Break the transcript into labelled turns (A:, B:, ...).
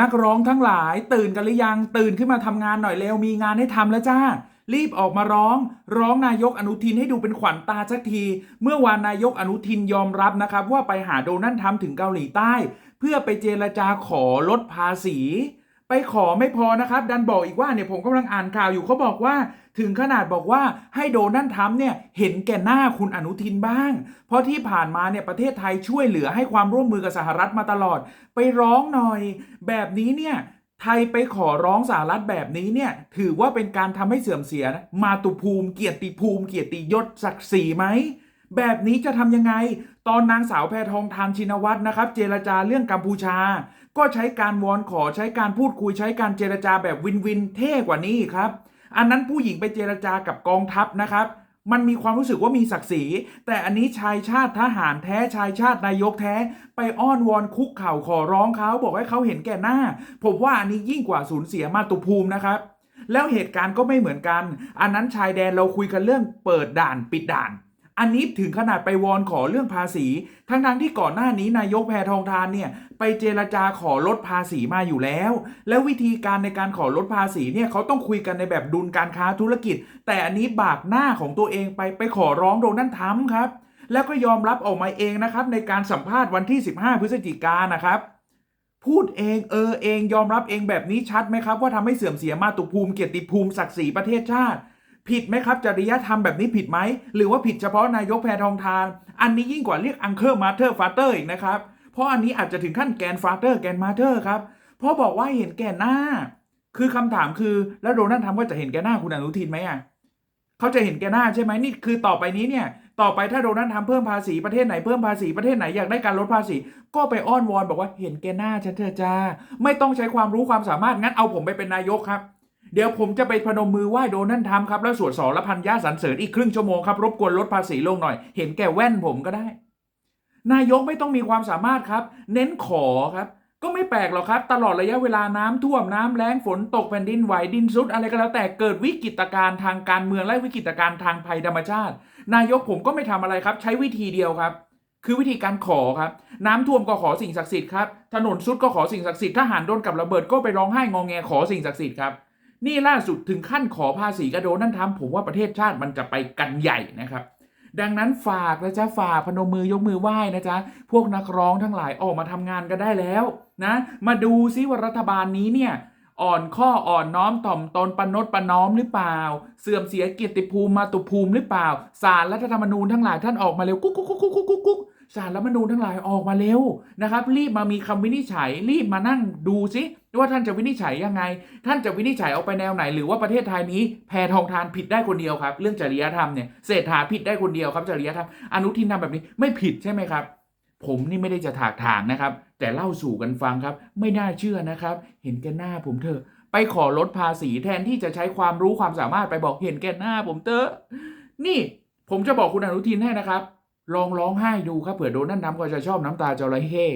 A: นักร้องทั้งหลายตื่นกันหรือยังตื่นขึ้นมาทำงานหน่อยเร็วมีงานให้ทำแล้วจ้า รีบออกมาร้อง ร้องนายกอนุทินให้ดูเป็นขวัญตาสักที เมื่อวานนายกอนุทินยอมรับนะครับ ว่าไปหาโดนัลด์ทรัมป์ถึงเกาหลีใต้ เพื่อไปเจรจาขอลดภาษี ไปขอไม่พอนะครับ ดันบอกอีกว่าเนี่ยผมกำลังอ่านข่าวอยู่เขาบอกว่า ถึงขนาดบอกว่าให้โดนัลด์ทรัมป์เนี่ยเห็นแก่หน้าคุณอนุทินบ้าง เพราะที่ผ่านมาเนี่ยประเทศไทยช่วยเหลือให้ความร่วมมือกับสหรัฐมาตลอด ไปร้องหน่อย แบบนี้เนี่ยไทยไปขอร้องสหรัฐแบบนี้เนี่ย ถือว่าเป็นการทำให้เสื่อมเสียมาตุภูมิเกียรติภูมิ เกียรติยศศักดิ์ศรีไหมแบบนี้จะทำยังไง ตอนนางสาวแพทองทานชินวัตรนะครับ เจรจาเรื่องกัมพูชา ก็ใช้การวอนขอใช้การพูดคุยใช้การเจรจาแบบวินวินเท่กว่านี้ครับ อันนั้นผู้หญิงไปเจรจากับกองทัพนะครับ มันมีความรู้สึกว่ามีศักดิ์ศรี แต่อันนี้ชายชาติทหารแท้ชายชาตินายกแท้ ไปอ้อนวอนคุกเข่าขอร้องเขาบอกให้เขาเห็นแก่หน้า ผมว่าอันนี้ยิ่งกว่าสูญเสียมาตุภูมินะครับ แล้วเหตุการณ์ก็ไม่เหมือนกัน อันนั้นชายแดนเราคุยกันเรื่องเปิดด่านปิดด่าน อันนี้ถึงขนาดไปวอนขอเรื่องภาษี ทั้งทที่ก่อนหน้านี้นายกแพทองทานเนี่ยไปเจรจาขอลดภาษีมาอยู่แล้ว แล้ววิธีการในการขอลดภาษีเนี่ยเขาต้องคุยกันในแบบดุลการค้าธุรกิจ แต่อันนี้บากหน้าของตัวเองไปไปขอร้องโดนัลด์ทรัมป์ครับแล้วก็ยอมรับออกมาเองนะครับในการสัมภาษณ์วันที่ 15 พฤศจิกายนนะครับ พูดเองเออเองยอมรับเองแบบนี้ชัดไหมครับ ว่าทำให้เสื่อมเสียมาตุภูมิเกียรติภูมิศักดิ์ศรีประเทศชาติ ผิดไหมครับ จริยธรรมแบบนี้ผิดไหม หรือว่าผิดเฉพาะนายกแพทองทาน อันนี้ยิ่งกว่าเรียกอังเคอร์มาเธอร์ฟาเตอร์อีกนะครับ เพราะอันนี้อาจจะถึงขั้นแกนฟาเตอร์แกนมาเธอร์ครับ เพราะบอกว่าเห็นแก่หน้า คือคำถามคือแล้วโดนัลด์ทรัมป์ก็จะเห็นแก่หน้าคุณอนุทินไหมอะเขาจะเห็นแก่หน้าใช่ไหมนี่คือต่อไปนี้เนี่ยต่อไปถ้าโดนัลด์ทรัมป์เพิ่มภาษีประเทศไหนเพิ่มภาษีประเทศไหนอยากได้การลดภาษี ก็ไปอ้อนวอนบอกว่าเห็นแก่หน้าฉันเถอะจ้าไม่ต้องใช้ความรู้ความสามารถงั้นเอาผมไปเป็นนายกครับ เดี๋ยวผมจะไปพนมมือไหว้โดนัลด์ทรัมครับ แล้วสวดสอและพันยาสรรเสริญอีกครึ่งชั่วโมงครับ รบกวนลดภาษีลงหน่อย เห็นแก่แว่นผมก็ได้ นายกไม่ต้องมีความสามารถครับ เน้นขอครับ ก็ไม่แปลกหรอกครับ ตลอดระยะเวลาน้ำท่วมน้ำแล้งฝนตกแผ่นดินไหวดินซุดอะไรก็แล้วแต่เกิดวิกฤตการณ์ทางการเมืองและวิกฤตการณ์ทางภัยธรรมชาติ นายกผมก็ไม่ทำอะไรครับ ใช้วิธีเดียวครับคือวิธีการขอครับ น้ำท่วมก็ขอสิ่งศักดิ์สิทธิ์ครับ ถนนซุดก็ขอสิ่งศักดิ์สิทธิ์ทหารโดนกับระเบิดก็ไปร้องไห้งองแงขอสิ่งศักดิ์สิทธิ์ครับ นี่ล่าสุดถึงขั้นขอภาษีกระโดนนั่นทำผมว่าประเทศชาติมันจะไปกันใหญ่นะครับ ดังนั้นฝากนะจ๊ะฝากพนมมือยกมือไหว้นะจ๊ะพวกนักร้องทั้งหลายออกมาทำงานกันได้แล้วนะ มาดูซิว่ารัฐบาลนี้เนี่ยอ่อนข้ออ่อนน้อมถ่อมตนปนดปน้อมหรือเปล่า เสื่อมเสียเกียรติภูมิมาตุภูมิหรือเปล่าสารรัฐธรรมนูญทั้งหลายท่านออกมาเร็วกุ๊กกุ๊กกุ๊กกุ๊กกุ๊กกุ๊กสารรัฐธรรมนูญทั้งหลายออกมาเร็วนะครับ รีบมามีคำวินิจฉัย รีบมานั่งดูซิ ว่าท่านจะวินิจฉัยยังไง ท่านจะวินิจฉัยออกไปแนวไหน หรือว่าประเทศไทยนี้แพทองทานผิดได้คนเดียวครับ เรื่องจริยธรรมเนี่ยเศรษฐาผิดได้คนเดียวครับจริยธรรมอนุทินทำแบบนี้ไม่ผิดใช่ไหมครับ ผมนี่ไม่ได้จะถากถางนะครับ แต่เล่าสู่กันฟังครับ ไม่น่าเชื่อนะครับ เห็นแก่หน้าผมเถอะไปขอลดภาษีแทนที่จะใช้ความรู้ความสามารถไปบอกเห็นแก่หน้าผมเถอะนี่ผมจะบอกคุณอนุทินให้นะครับ ลองร้องไห้ดูครับเผื่อโดนนั่นน้ำก็จะชอบน้ำตาจระเข้